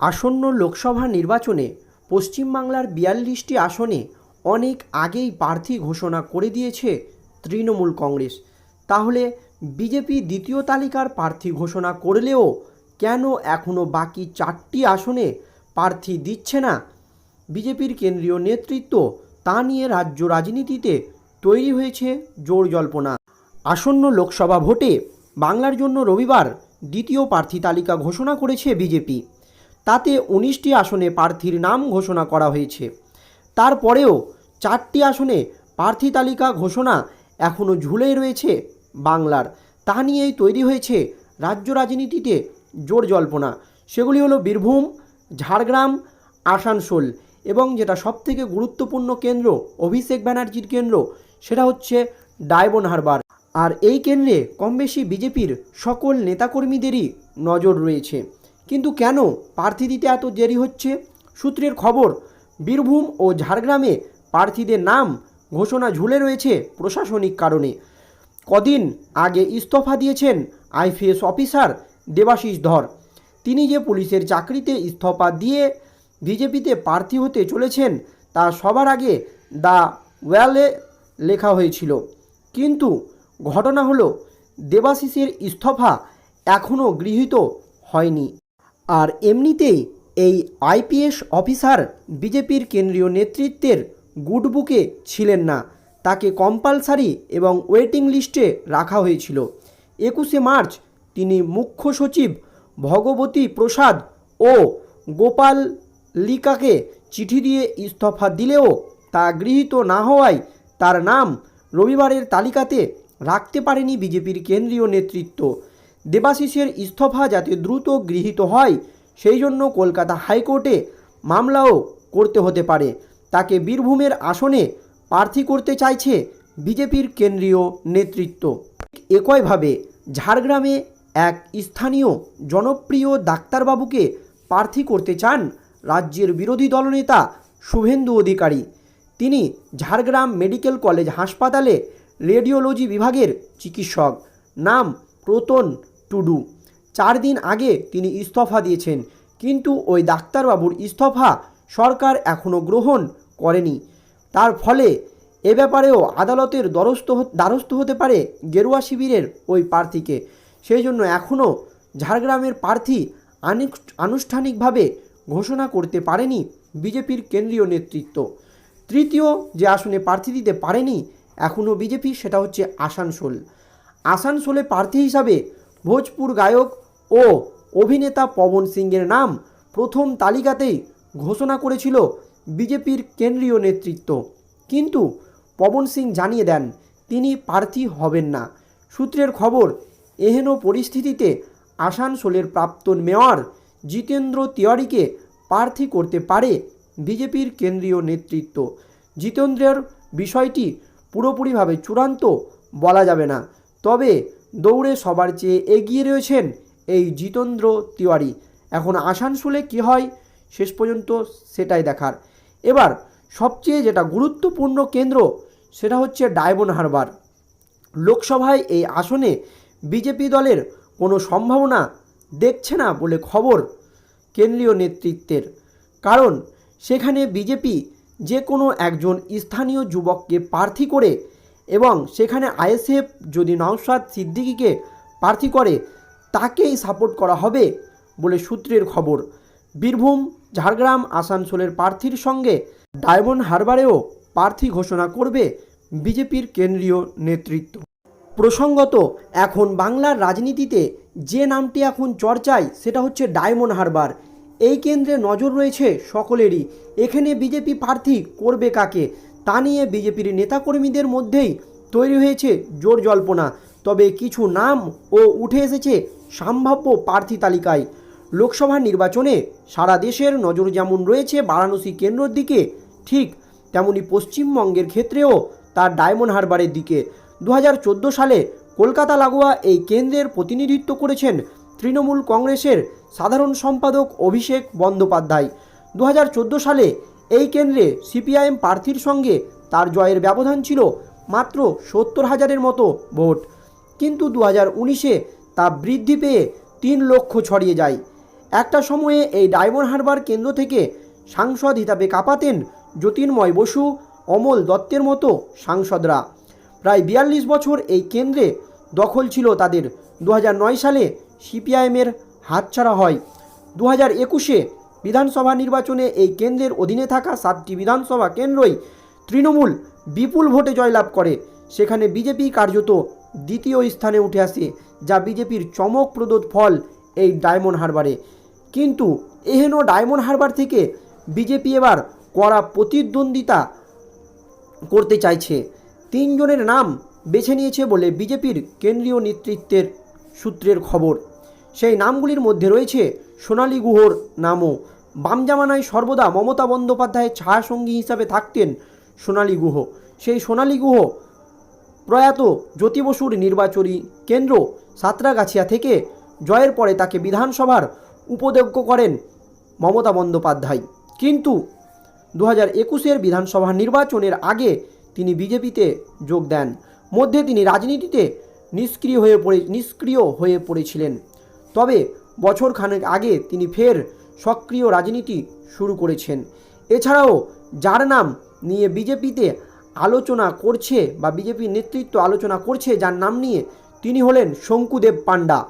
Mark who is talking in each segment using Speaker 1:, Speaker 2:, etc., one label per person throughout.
Speaker 1: আসন্ন লোকসভা নির্বাচনে পশ্চিমবাংলার বিয়াল্লিশটি আসনে অনেক আগেই প্রার্থী ঘোষণা করে দিয়েছে তৃণমূল কংগ্রেস। তাহলে বিজেপি দ্বিতীয় তালিকার প্রার্থী ঘোষণা করলেও কেন এখনও বাকি চারটি আসনে প্রার্থী দিচ্ছে না? বিজেপির কেন্দ্রীয় নেতৃত্ব তা নিয়ে রাজ্য রাজনীতিতে তৈরি হয়েছে জোর জল্পনা। আসন্ন লোকসভা ভোটে বাংলার জন্য রবিবার দ্বিতীয় প্রার্থী তালিকা ঘোষণা করেছে বিজেপি। তাতে উনিশটি আসনে প্রার্থীর নাম ঘোষণা করা হয়েছে। তারপরেও চারটি আসনে প্রার্থী তালিকা ঘোষণা এখনও ঝুলেই রয়েছে বাংলার। তা নিয়েই তৈরি হয়েছে রাজ্য রাজনীতিতে জোর জল্পনা। সেগুলি হলো বীরভূম, ঝাড়গ্রাম, আসানসোল এবং যেটা সবথেকে গুরুত্বপূর্ণ কেন্দ্র অভিষেক ব্যানার্জির কেন্দ্র সেটা হচ্ছে ডায়বন হারবার। আর এই কেন্দ্রে কম বেশি বিজেপির সকল নেতাকর্মীদেরই নজর রয়েছে। কিন্তু কেন প্রার্থী দিতে এত দেরি হচ্ছে? সূত্রের খবর, বীরভূম ও ঝাড়গ্রামে প্রার্থীদের নাম ঘোষণা ঝুলে রয়েছে প্রশাসনিক কারণে। কদিন আগে ইস্তফা দিয়েছেন আইপিএস অফিসার দেবাশিস ধর। তিনি যে পুলিশের চাকরিতে ইস্তফা দিয়ে বিজেপিতে প্রার্থী হতে চলেছেন, তা সবার আগে দ্য ওয়ালে লেখা হয়েছিল। কিন্তু ঘটনা হলো, দেবাশিসের ইস্তফা এখনও গৃহীত হয়নি। আর এমনিতেই এই আইপিএস অফিসার বিজেপির কেন্দ্রীয় নেতৃত্বের গুডবুকে ছিলেন না। তাকে কম্পালসারি এবং ওয়েটিং লিস্টে রাখা হয়েছিল। একুশে মার্চ তিনি মুখ্য সচিব ভগবতী প্রসাদ ও গোপাল লিকাকে চিঠি দিয়ে ইস্তফা দিলেও তা গৃহীত না হওয়ায় তার নাম রবিবারের তালিকাতে রাখতে পারেনি বিজেপির কেন্দ্রীয় নেতৃত্ব। দেবাশিসের ইস্তফা যাতে দ্রুত গৃহীত হয়, সেই জন্য কলকাতা হাইকোর্টে মামলাও করতে হতে পারে। তাকে বীরভূমের আসনে প্রার্থী করতে চাইছে বিজেপির কেন্দ্রীয় নেতৃত্ব। একইভাবে ঝাড়গ্রামে এক স্থানীয় জনপ্রিয় ডাক্তারবাবুকে প্রার্থী করতে চান রাজ্যের বিরোধী দলনেতা শুভেন্দু অধিকারী। তিনি ঝাড়গ্রাম মেডিকেল কলেজ হাসপাতালে রেডিওলজি বিভাগের চিকিৎসক। নাম প্রতন টুডু চার দিন আগে তিনি ইস্তফা দিয়েছেন, কিন্তু ওই ডাক্তারবাবুর ইস্তফা সরকার এখনও গ্রহণ করেনি। তার ফলে এ ব্যাপারেও আদালতের দ্বারস্থ দ্বারস্থ হতে পারে গেরুয়া শিবিরের ওই প্রার্থীকে। সেই জন্য এখনও ঝাড়গ্রামের প্রার্থী আনুষ্ঠানিকভাবে ঘোষণা করতে পারেনি বিজেপির কেন্দ্রীয় নেতৃত্ব। তৃতীয় যে আসনে প্রার্থী দিতে পারেনি এখনও বিজেপি, সেটা হচ্ছে আসানসোল। আসানসোলে প্রার্থী হিসাবে ভোজপুর গায়ক ও অভিনেতা পবন সিংয়ের নাম প্রথম তালিকাতেই ঘোষণা করেছিল বিজেপির কেন্দ্রীয় নেতৃত্ব। কিন্তু পবন সিং জানিয়ে দেন, তিনি প্রার্থী হবেন না। সূত্রের খবর, এহেন পরিস্থিতিতে আসানসোলের প্রাক্তন মেয়র জিতেন্দ্র তিওয়ারিকে প্রার্থী করতে পারে বিজেপির কেন্দ্রীয় নেতৃত্ব। জিতেন্দ্রের বিষয়টি পুরোপুরিভাবে চূড়ান্ত বলা যাবে না। তবে দৌড়ে সবার চেয়ে এগিয়ে রয়েছেন এই জিতেন্দ্র তিওয়ারি। এখন আসানসোলে কী হয় শেষ পর্যন্ত সেটাই দেখার। এবার সবচেয়ে যেটা গুরুত্বপূর্ণ কেন্দ্র সেটা হচ্ছে ডায়মন হারবার। লোকসভায় এই আসনে বিজেপি দলের কোনো সম্ভাবনা দেখছে না বলে খবর কেন্দ্রীয় নেতৃত্বের। কারণ সেখানে বিজেপি যে কোনো একজন স্থানীয় যুবককে প্রার্থী করে এবং সেখানে আইএসএফ যদি নওশাদ সিদ্দিকিকে প্রার্থী করে, তাকেই সাপোর্ট করা হবে বলে সূত্রের খবর। বীরভূম, ঝাড়গ্রাম, আসানসোলের প্রার্থীর সঙ্গে ডায়মন্ড হারবারেও প্রার্থী ঘোষণা করবে বিজেপির কেন্দ্রীয় নেতৃত্ব। প্রসঙ্গত, এখন বাংলার রাজনীতিতে যে নামটি এখন চর্চায়, সেটা হচ্ছে ডায়মন্ড হারবার। এই কেন্দ্রে নজর রয়েছে সকলেরই। এখানে বিজেপি প্রার্থী করবে কাকে? তা নিয়ে বিজেপির নেতাকর্মীদের মধ্যেই তৈরি হয়েছে জোর জল্পনা। তবে কিছু নাম ও উঠে এসেছে সম্ভাব্য প্রার্থী তালিকায়। লোকসভা নির্বাচনে সারা দেশের নজর যেমন রয়েছে বারাণসী কেন্দ্রের দিকে, ঠিক তেমনি পশ্চিমবঙ্গের ক্ষেত্রেও তার ডায়মন্ড হারবারের দিকে। দু হাজার চোদ্দ সালে কলকাতা লাগোয়া এই কেন্দ্রের প্রতিনিধিত্ব করেছেন তৃণমূল কংগ্রেসের সাধারণ সম্পাদক অভিষেক বন্দ্যোপাধ্যায়। দু হাজার চোদ্দ সালে এই কেন্দ্রে সিপিআইএম প্রার্থীর সঙ্গে তার জয়ের ব্যবধান ছিল মাত্র সত্তর হাজারের মতো ভোট। কিন্তু দু হাজার উনিশে তা বৃদ্ধি পেয়ে তিন লক্ষ ছড়িয়ে যায়। একটা সময়ে এই ডায়মন্ড হারবার কেন্দ্র থেকে সাংসদ হিসাবে কাঁপাতেন জ্যোতির্ময় বসু, অমল দত্তের মতো সাংসদরা। প্রায় বিয়াল্লিশ বছর এই কেন্দ্রে দখল ছিল তাদের। দু হাজার নয় সালে সিপিআইএমের হাতছাড়া হয়। দু হাজার একুশে বিধানসভা নির্বাচনে এই কেন্দ্রের অধীনে থাকা সাতটি বিধানসভা কেন্দ্রই তৃণমূল বিপুল ভোটে জয়লাভ করে। সেখানে বিজেপি কার্যত দ্বিতীয় স্থানে উঠে আসে, যা বিজেপির চমকপ্রদ ফল এই ডায়মন্ড হারবারে। কিন্তু এহেন ডায়মন্ড হারবার থেকে বিজেপি এবার কড়া প্রতিদ্বন্দ্বিতা করতে চাইছে। তিনজনের নাম বেছে নিয়েছে বলে বিজেপির কেন্দ্রীয় নেতৃত্বের সূত্রের খবর। সেই নামগুলির মধ্যে রয়েছে সোনালী গুহর নামও। বাম জামানায় সর্বদা মমতা বন্দ্যোপাধ্যায়ের ছায়াসঙ্গী হিসাবে থাকতেন সোনালী গুহ। সেই সোনালী গুহ প্রয়াত জ্যোতি বসুর নির্বাচনী কেন্দ্র সাঁতরাগাছিয়া থেকে জয়ের পরে তাকে বিধানসভার উপযোগ্য করেন মমতা বন্দ্যোপাধ্যায়। কিন্তু দু হাজার একুশের বিধানসভা নির্বাচনের আগে তিনি বিজেপিতে যোগ দেন। মধ্যে তিনি রাজনীতিতে নিষ্ক্রিয় হয়ে পড়ে নিষ্ক্রিয় হয়ে পড়েছিলেন। তবে বছর খানেক আগে তিনি ফের সক্রিয় রাজনীতি শুরু করেছেন। এছাড়াও যার নাম নিয়ে বিজেপিতে আলোচনা করছে বা বিজেপির নেতৃত্ব আলোচনা করছে যার নাম নিয়ে তিনি হলেন শঙ্কুদেব পাণ্ডা।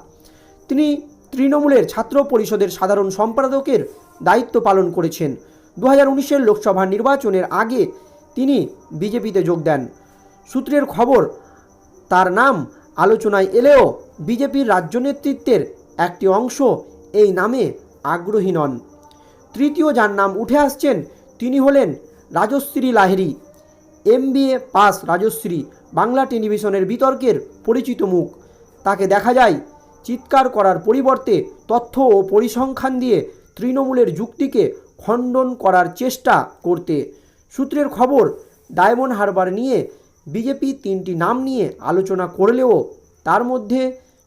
Speaker 1: তিনি তৃণমূলের ছাত্র পরিষদের সাধারণ সম্পাদকের দায়িত্ব পালন করেছেন। দু হাজার লোকসভা নির্বাচনের আগে তিনি বিজেপিতে যোগ দেন। সূত্রের খবর, তার নাম আলোচনায় এলেও বিজেপির রাজ্য নেতৃত্বের একটি অংশ এই নামে আগ্রহী নন। তৃতীয় যার নাম উঠে আসছেন তিনি হলেন রাজশ্রী লাহিড়ী। এমবিএ পাস রাজশ্রী, বাংলা টেলিভিশনের বিতর্কের পরিচিত মুখ। তাকে দেখা যায় চিৎকার করার পরিবর্তে তথ্য ও পরিসংখ্যান দিয়ে তৃণমূলের যুক্তিকে খণ্ডন করার চেষ্টা করতে। সূত্রের খবর, ডায়মন্ড হারবার নিয়ে বিজেপি তিনটি নাম নিয়ে আলোচনা করলেও তার মধ্যে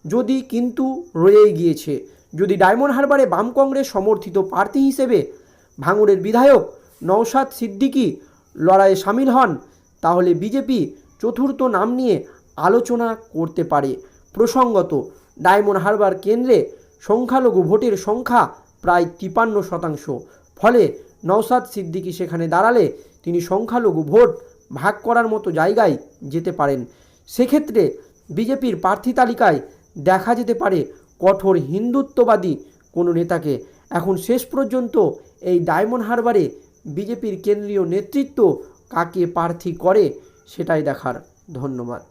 Speaker 1: যদি কিন্তু রয়েই গিয়েছে। যদি ডায়মন্ড হারবারে বাম কংগ্রেস সমর্থিত প্রার্থী হিসেবে ভাঙড়ের বিধায়ক নওশাদ সিদ্দিকী লড়াইয়ে সামিল হন, তাহলে বিজেপি চতুর্থ নাম নিয়ে আলোচনা করতে পারে। প্রসঙ্গত, ডায়মন্ড হারবার কেন্দ্রে সংখ্যালঘু ভোটের সংখ্যা প্রায় তিপান্ন শতাংশ। ফলে নওশাদ সিদ্দিকি সেখানে দাঁড়ালে তিনি সংখ্যালঘু ভোট ভাগ করার মতো জায়গায় যেতে পারেন। সেক্ষেত্রে বিজেপির প্রার্থী তালিকায় দেখা যেতে পারে কঠোর হিন্দুত্ববাদী কোনো নেতাকে। এখন শেষ পর্যন্ত এই ডায়মন্ড হারবারে বিজেপির কেন্দ্রীয় নেতৃত্ব কাকে প্রার্থী করে সেটাই দেখার। ধন্যবাদ।